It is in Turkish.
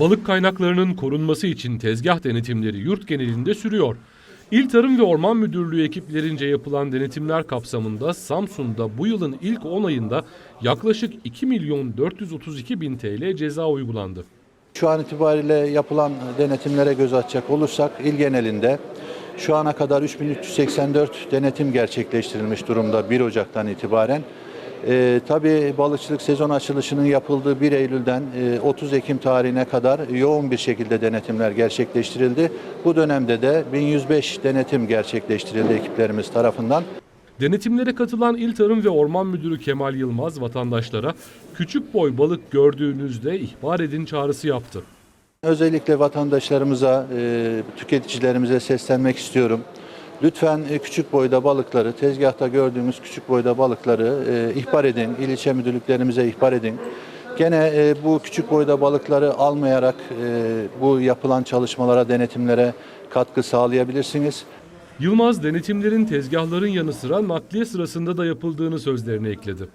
Balık kaynaklarının korunması için tezgah denetimleri yurt genelinde sürüyor. İl Tarım ve Orman Müdürlüğü ekiplerince yapılan denetimler kapsamında Samsun'da bu yılın ilk 10 ayında yaklaşık 2 milyon 432 bin TL ceza uygulandı. Şu an itibariyle yapılan denetimlere göz atacak olursak il genelinde şu ana kadar 3384 denetim gerçekleştirilmiş durumda 1 Ocak'tan itibaren. Ee, tabii balıkçılık sezon açılışının yapıldığı 1 Eylül'den e, 30 Ekim tarihine kadar yoğun bir şekilde denetimler gerçekleştirildi. Bu dönemde de 1105 denetim gerçekleştirildi ekiplerimiz tarafından. Denetimlere katılan İl Tarım ve Orman Müdürü Kemal Yılmaz vatandaşlara küçük boy balık gördüğünüzde ihbar edin çağrısı yaptı. Özellikle vatandaşlarımıza, e, tüketicilerimize seslenmek istiyorum. Lütfen e, küçük boyda balıkları, tezgahta gördüğümüz küçük boyda balıkları e, ihbar edin, il ilçe müdürlüklerimize ihbar edin. Gene e, bu küçük boyda balıkları almayarak e, bu yapılan çalışmalara, denetimlere katkı sağlayabilirsiniz. Yılmaz denetimlerin tezgahların yanı sıra nakliye sırasında da yapıldığını sözlerine ekledi.